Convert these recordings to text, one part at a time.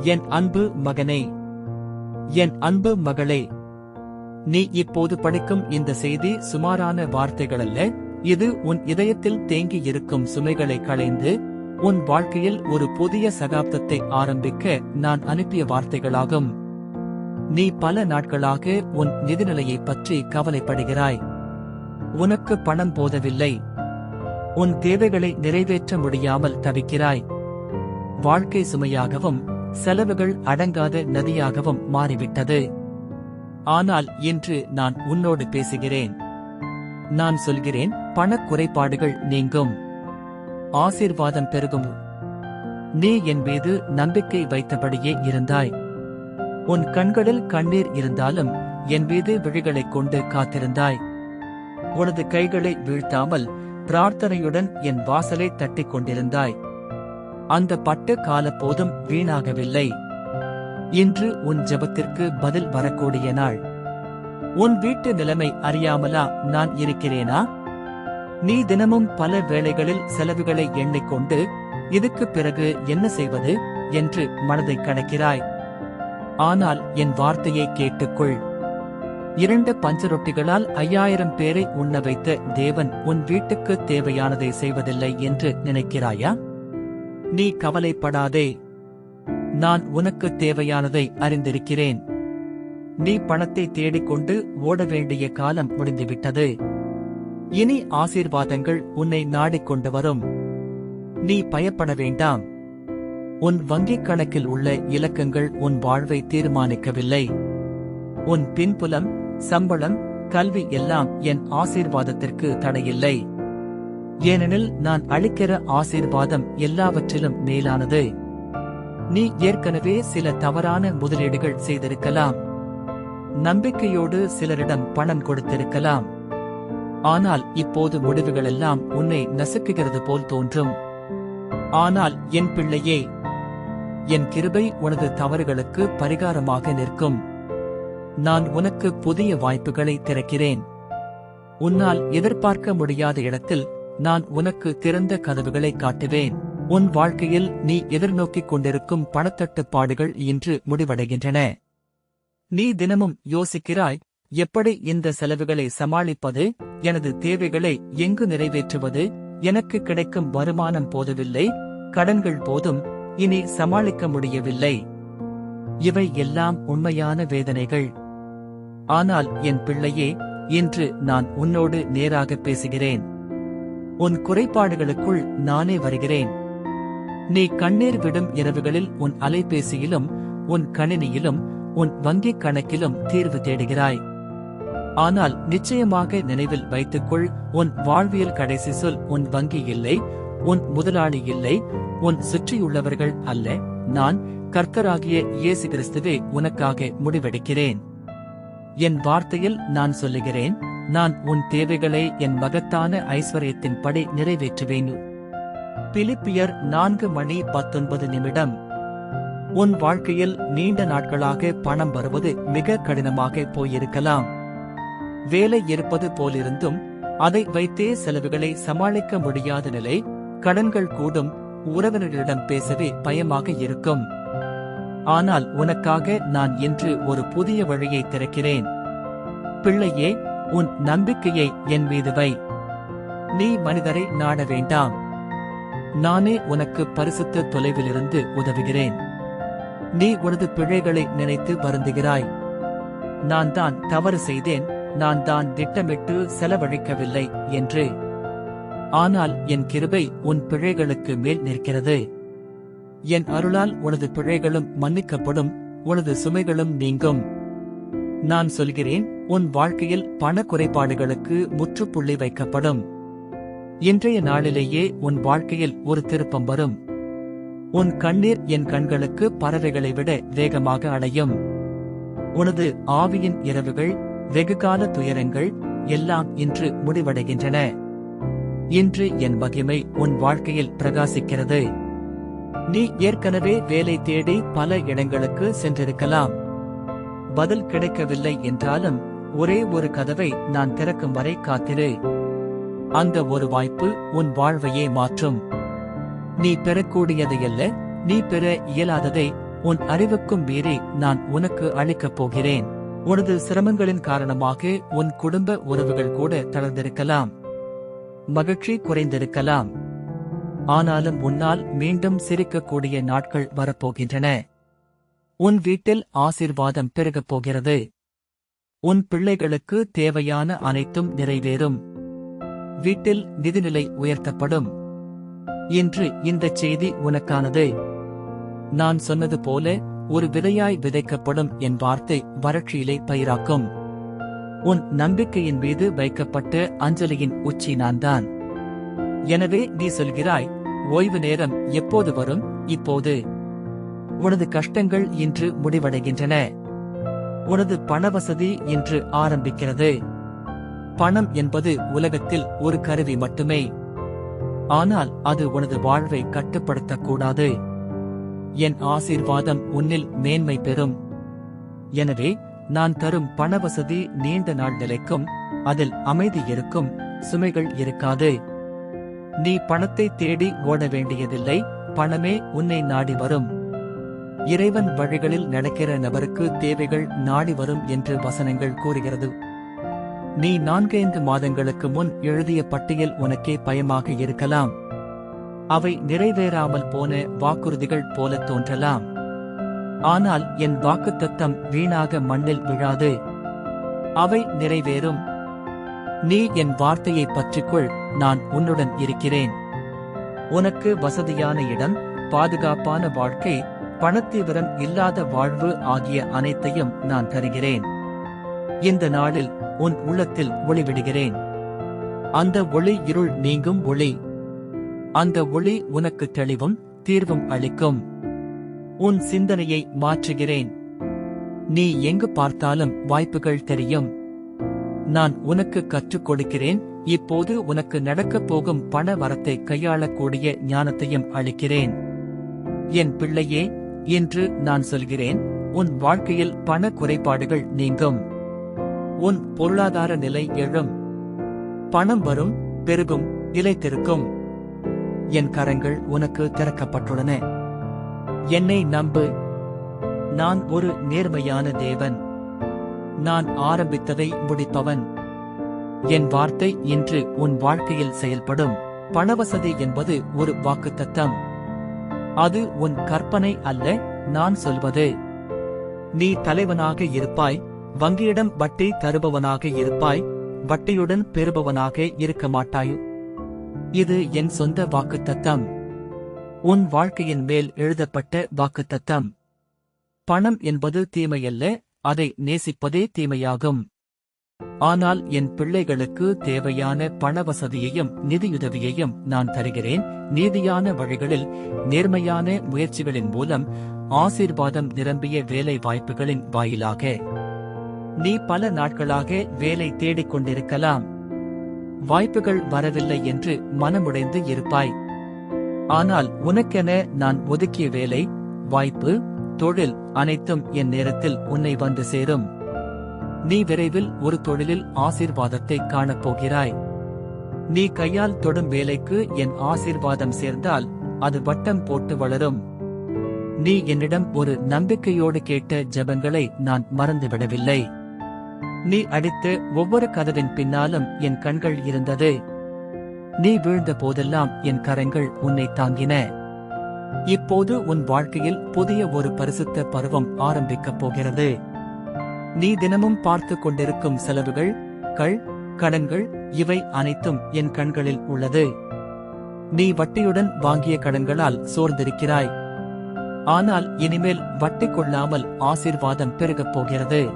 என் அன்பு மகனே. என் அன்பு மகளே. நீ இப்போது படிக்கும் இந்த செய்தி சுமாரான வார்த்தைகளல்ல. இது உன் இதயத்தில் தேங்கி இருக்கும் சுமைகளை களைந்து உன் வாழ்க்கையில் ஒரு புதிய சகாப்தத்தை ஆரம்பிக்க நான் அனுப்பிய வார்த்தைகளாகும். நீ பல நாட்களாக உன் நிதிநிலையைப் பற்றி கவலைப்படுகிறாய். உனக்கு பணம் போதவில்லை. உன் தேவைகளை நிறைவேற்ற முடியாமல் தவிக்கிறாய். வாழ்க்கை சுமையாகவும் செலவுகள் அடங்காத நதியாகவும் மாறிவிட்டது. ஆனால் இன்று நான் உன்னோடு பேசுகிறேன். நான் சொல்கிறேன் பணக் குறைபாடுகள் நீங்கும். ஆசீர்வாதம் பெருகும். நீ என் மீது நம்பிக்கை வைத்தபடியே இருந்தாய். உன் கண்களில் கண்ணீர் இருந்தாலும் என் மீது விழிகளைக் கொண்டு காத்திருந்தாய். உனது கைகளை வீழ்த்தாமல் பிரார்த்தனையுடன் என் வாசலை தட்டிக் கொண்டிருந்தாய். அந்த பட்டு கால போதும் வீணாகவில்லை. இன்று உன் ஜெபத்திற்கு பதில் வரக்கூடிய நாள். உன் வீட்டு நிலைமை அறியாமலா நான் இருக்கிறேனா? நீ தினமும் பல வேளைகளில் செலவுகளை எண்ணிக்கொண்டு இதுக்கு பிறகு என்ன செய்வது? என்று மனதை கணக்கிறாய் ஆனால் என் வார்த்தையை கேட்டுக்கொள். இரண்டு பஞ்சரொட்டிகளால் ஐயாயிரம் பேரை உண்ண வைத்த தேவன் உன் வீட்டுக்கு தேவையானதை செய்வதில்லை என்று நினைக்கிறாயா? நீ கவலைப்படாதே. நான் உனக்கு தேவையானதை அறிந்திருக்கிறேன். நீ பணத்தை தேடிக்கொண்டு ஓட வேண்டிய காலம் முடிந்துவிட்டது. இனி ஆசீர்வாதங்கள் உன்னை நாடிக்கொண்டு வரும். நீ பயப்பட வேண்டாம். உன் வங்கிக் கணக்கில் உள்ள இலக்கங்கள் உன் வாழ்வை தீர்மானிக்கவில்லை. உன் பின்புலம் சம்பளம் கல்வி எல்லாம் என் ஆசீர்வாதத்திற்கு தடையில்லை. ஏனெனில் நான் அளிக்கிற ஆசீர்வாதம் எல்லாவற்றிலும் மேலானது. நீ ஏற்கனவே சில தவறான முதலீடுகள் செய்திருக்கலாம். நம்பிக்கையோடு சிலரிடம் பணம் கொடுத்திருக்கலாம். ஆனால் இப்போது முடிவுகளெல்லாம் உன்னை நசுக்குகிறது போல் தோன்றும். ஆனால் என் பிள்ளையே என் கிருபை உனது தவறுகளுக்கு பரிகாரமாக நிற்கும். நான் உனக்கு புதிய வாய்ப்புகளை திறக்கிறேன். உன்னால் எதிர்பார்க்க முடியாத இடத்தில் நான் உனக்கு திறந்த கதவுகளை காட்டுவேன். உன் வாழ்க்கையில் நீ எதிர்நோக்கிக் கொண்டிருக்கும் பணத்தட்டுப்பாடுகள் இன்று முடிவடைகின்றன. நீ தினமும் யோசிக்கிறாய் எப்படி இந்த செலவுகளை சமாளிப்பது? எனது தேவைகளை எங்கு நிறைவேற்றுவது? எனக்கு கிடைக்கும் வருமானம் போதவில்லை கடன்கள் போதும் இனி சமாளிக்க முடியவில்லை. இவை எல்லாம் உண்மையான வேதனைகள். ஆனால் என் பிள்ளையே இன்று நான் உன்னோடு நேராக பேசுகிறேன். உன் குறைபாடுகளுக்குள் நானே வருகிறேன். நீ கண்ணீர் விடும் இரவுகளில் உன் அலைபேசியிலும் உன் கணினியிலும் உன் வங்கிக் கணக்கிலும் தீர்வு தேடுகிறாய். ஆனால் நிச்சயமாக நினைவில் வைத்துக்கொள் உன் வாழ்வியல் கடைசி சொல் உன் வங்கி இல்லை உன் முதலாளி இல்லை உன் சுற்றியுள்ளவர்கள் அல்ல நான் கர்த்தராகிய இயேசு கிறிஸ்துவே உனக்காக முடிவெடுக்கிறேன். என் வார்த்தையில் நான் சொல்லுகிறேன் நான் உன் தேவைகளை என் மகத்தான ஐஸ்வர்யத்தின் படி நிறைவேற்றுவேன். பிலிப்பியர் நான்கு மணி பத்தொன்பது நிமிடம். உன் வாழ்க்கையில் நீண்ட நாட்களாக பணம் வருவது மிக கடினமாக போயிருக்கலாம். வேலை இருப்பது போலிருந்தும் அதை வைத்தே செலவுகளை சமாளிக்க முடியாத நிலை கடன்கள் கூடும் உறவினர்களிடம் பேசவே பயமாக இருக்கும். ஆனால் உனக்காக நான் இன்று ஒரு புதிய வழியை திறக்கிறேன். பிள்ளையே உன் நம்பிக்கையை என் மீது வை. நீ மனிதரை நாட வேண்டாம். நானே உனக்கு பரிசுத்த தொலைவிலிருந்து உதவுகிறேன். நீ உனது பிழைகளை நினைத்து வருந்துகிறாய். நான் தான் தவறு செய்தேன் நான் தான் திட்டமிட்டு செலவழிக்கவில்லை என்று. ஆனால் என் கிருபை உன் பிழைகளுக்கு மேல் நிற்கிறது. என் அருளால் உனது பிழைகளும் மன்னிக்கப்படும் உனது சுமைகளும் நீங்கும். நான் சொல்கிறேன் உன் வாழ்க்கையில் பண குறைபாடுகளுக்கு முற்றுப்புள்ளி வைக்கப்படும். இன்றைய நாளிலேயே உன் வாழ்க்கையில் ஒரு திருப்பம் வரும். உன் கண்ணீர் என் கண்களுக்கு பறவைகளை விட வேகமாக அடையும் உனது ஆவியின் இரவுகள் வெகுகால துயரங்கள் எல்லாம் இன்று முடிவடைகின்றன. இன்று என் மகிமை உன் வாழ்க்கையில் பிரகாசிக்கிறது. நீ ஏற்கனவே வேலை தேடி பல இடங்களுக்கு சென்றிருக்கலாம். பதில் கிடைக்கவில்லை என்றாலும் ஒரே ஒரு கதவை நான் திறக்கும் வரை காத்திரு. அந்த ஒரு வாய்ப்பு உன் வாழ்வையே மாற்றும். நீ பெறக்கூடியதையல்ல நீ பெற இயலாததை உன் அறிவுக்கும் மீறி நான் உனக்கு அளிக்கப் போகிறேன். உனது சிரமங்களின் காரணமாக உன் குடும்ப உறவுகள் கூட தளர்ந்திருக்கலாம். மகிழ்ச்சி குறைந்திருக்கலாம். ஆனாலும் உன்னால் மீண்டும் சிரிக்கக்கூடிய நாட்கள் வரப்போகின்றன. உன் வீட்டில் ஆசீர்வாதம் பெருகப் போகிறது. உன் பிள்ளைகளுக்கு தேவையான அனைத்தும் நிறைவேறும். வீட்டில் நிதிநிலை உயர்த்தப்படும். இன்று இந்தச் செய்தி உனக்கானது. நான் சொன்னது போல ஒரு விதையாய் விதைக்கப்படும் என் வார்த்தை வறட்சியிலே பயிராக்கும். உன் நம்பிக்கையின் மீது வைக்கப்பட்ட அஞ்சலியின் உச்சி நான்தான். எனவே நீ சொல்கிறாய் ஓய்வு நேரம் எப்போது வரும்? இப்போது. உனது கஷ்டங்கள் இன்று முடிவடைகின்றன. உனது பணவசதி என்று ஆரம்பிக்கிறது. பணம் என்பது உலகத்தில் ஒரு கருவி மட்டுமே. ஆனால் அது உனது வாழ்வை கட்டுப்படுத்தக்கூடாது. என் ஆசீர்வாதம் உன்னில் மேன்மை பெறும். எனவே நான் தரும் பணவசதி நீண்ட நாள் நிலைக்கும் அதில் அமைதி இருக்கும் சுமைகள் இருக்காது. நீ பணத்தை தேடி ஓட வேண்டியதில்லை பணமே உன்னை நாடி வரும். இறைவன் வழிகளில் நடக்கிற நபருக்கு தேவைகள் நாடி வரும் என்று வசனங்கள் கூறுகிறது. நீ நான்கைந்து மாதங்களுக்கு முன் எழுதிய பட்டியல் உனக்கே பயமாக இருக்கலாம். அவை நிறைவேறாமல் போன வாக்குறுதிகள் போல தோன்றலாம். ஆனால் என் வாக்குத்தத்தம் வீணாக மண்ணில் விழாது. அவை நிறைவேறும். நீ என் வார்த்தையை பற்றிக்கொள் நான் உன்னுடன் இருக்கிறேன். உனக்கு வசதியான இடம் பாதுகாப்பான வாழ்க்கை பணத்தீவிரம் இல்லாத வாழ்வு ஆகிய அனைத்தையும் நான் தருகிறேன். இந்த நாளில் உன் உள்ளத்தில் ஒளிவிடுகிறேன். அந்த ஒளி இருள் நீங்கும் ஒளி. அந்த ஒளி உனக்கு தெளிவும் தீர்வும் அளிக்கும். உன் சிந்தனையை மாற்றுகிறேன். நீ எங்கு பார்த்தாலும் வாய்ப்புகள் தெரியும். நான் உனக்கு கற்றுக் கொடுக்கிறேன். இப்போது உனக்கு நடக்கப் போகும் பண வரத்தை கையாளக்கூடிய ஞானத்தையும் அளிக்கிறேன். என் பிள்ளையே என்று நான் சொல்கிறேன் உன் வாழ்க்கையில் பண குறைபாடுகள் நீங்கும். உன் பொருளாதார நிலை எழும். பணம் வரும் பெருகும் நிலைத்திருக்கும் என் கரங்கள் உனக்கு திறக்கப்பட்டுள்ளன. என்னை நம்பு. நான் ஒரு நேர்மையான தேவன். நான் ஆரம்பித்ததை முடிப்பவன். என் வார்த்தை இன்று உன் வாழ்க்கையில் செயல்படும். பணவசதி என்பது ஒரு வாக்குத்தத்தம். அது உன் கற்பனை அல்ல நான் சொல்வது. நீ தலைவனாக இருப்பாய் வங்கியிடம் வட்டி தருபவனாக இருப்பாய் வட்டியுடன் பெறுபவனாக இருக்க மாட்டாய். இது என் சொந்த வாக்குத்தத்தம். உன் வாழ்க்கையின் மேல் எழுதப்பட்ட வாக்குத்தத்தம். பணம் என்பது தீமையல்ல அதை நேசிப்பதே தீமையாகும். ஆனால் என் பிள்ளைகளுக்கு தேவையான பணவசதியையும் நிதியுதவியையும் நான் தருகிறேன். நீதியான வழிகளில் நேர்மையான முயற்சிகளின் மூலம் ஆசீர்வாதம் நிரம்பிய வேலை வாய்ப்புகளின் வாயிலாக. நீ பல நாட்களாக வேலை தேடிக் கொண்டிருக்கலாம். வாய்ப்புகள் வரவில்லை என்று மனமுடைந்து இருப்பாய். ஆனால் உனக்கென நான் ஒதுக்கிய வேலை வாய்ப்பு தொழில் அனைத்தும் என் நேரத்தில் உன்னை வந்து சேரும். நீ விரைவில் ஒரு தொழிலில் ஆசீர்வாதத்தை காணப்போகிறாய். நீ கையால் தொடும் வேலைக்கு என் ஆசீர்வாதம் சேர்ந்தால் அது வட்டம் போட்டு வளரும். நீ என்னிடம் ஒரு நம்பிக்கையோடு கேட்ட ஜெபங்களை நான் மறந்துவிடவில்லை. நீ அடித்த ஒவ்வொரு கதவின் பின்னாலும் என் கண்கள் இருந்தது. நீ வீழ்ந்த போதெல்லாம் என் கரங்கள் உன்னை தாங்கின. இப்போது உன் வாழ்க்கையில் புதிய ஒரு பரிசுத்த பருவம் ஆரம்பிக்கப் போகிறது. நீ தினமும் பார்த்து கொண்டிருக்கும் செலவுகள் கள் கடன்கள் இவை அனைத்தும் என் கண்களில் உள்ளது. நீ வட்டியுடன் வாங்கிய கடன்களால் சோர்ந்திருக்கிறாய். ஆனால் இனிமேல் வட்டி கொள்ளாமல் ஆசீர்வாதம் பெருகப் போகிறது.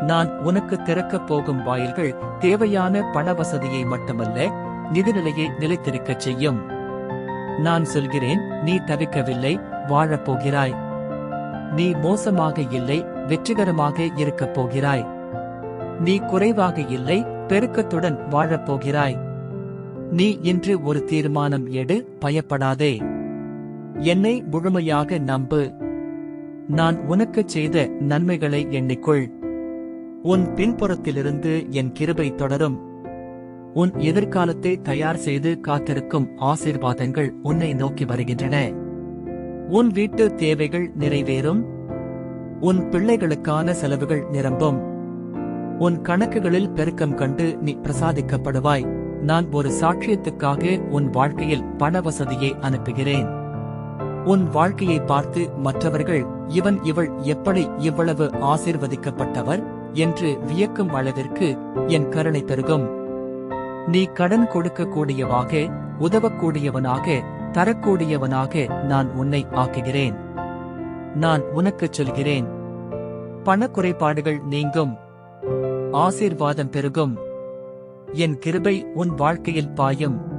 நான் உனக்கு திறக்கப் போகும் வாயில்கள் தேவையான பண வசதியை மட்டுமல்ல நிதிநிலையை நிலைத்திருக்கச் செய்யும். நான் சொல்கிறேன் நீ தவிக்கவில்லை வாழப் போகிறாய். நீ மோசமாக இல்லை வெற்றிகரமாக இருக்கப் போகிறாய். நீ குறைவாக இல்லை பெருக்கத்துடன் வாழப் போகிறாய். நீ இன்று ஒரு தீர்மானம் எடு பயப்படாதே. என்னை முழுமையாக நம்பு. நான் உனக்குச் செய்த நன்மைகளை எண்ணிக்கொள். உன் பின்புறத்திலிருந்து என் கிருபை தொடரும். உன் எதிர்காலத்தை தயார் செய்து காத்திருக்கும் ஆசீர்வாதங்கள் உன்னை நோக்கி வருகின்றன. உன் வீட்டு தேவைகள் நிறைவேறும். உன் பிள்ளைகளுக்கான செலவுகள் நிரம்பும். உன் கணக்குகளில் பெருக்கம் கண்டு நீ பிரசாதிக்கப்படுவாய். நான் ஒரு சாட்சியத்துக்காக உன் வாழ்க்கையில் பண வசதியை அனுப்புகிறேன். உன் வாழ்க்கையை பார்த்து மற்றவர்கள் இவன் இவள் எப்படி இவ்வளவு ஆசிர்வதிக்கப்பட்டவர்? என்று வியக்கும் அளவிற்கு என் கருணை பெருகும். நீ கடன் கொடுக்கக்கூடியவாக உதவக்கூடியவனாக தரக்கூடியவனாக நான் உன்னை ஆக்குகிறேன். நான் உனக்குச் சொல்கிறேன். பணக்குறைபாடுகள் நீங்கும். ஆசீர்வாதம் பெருகும். என் கிருபை உன் வாழ்க்கையில் பாயும்.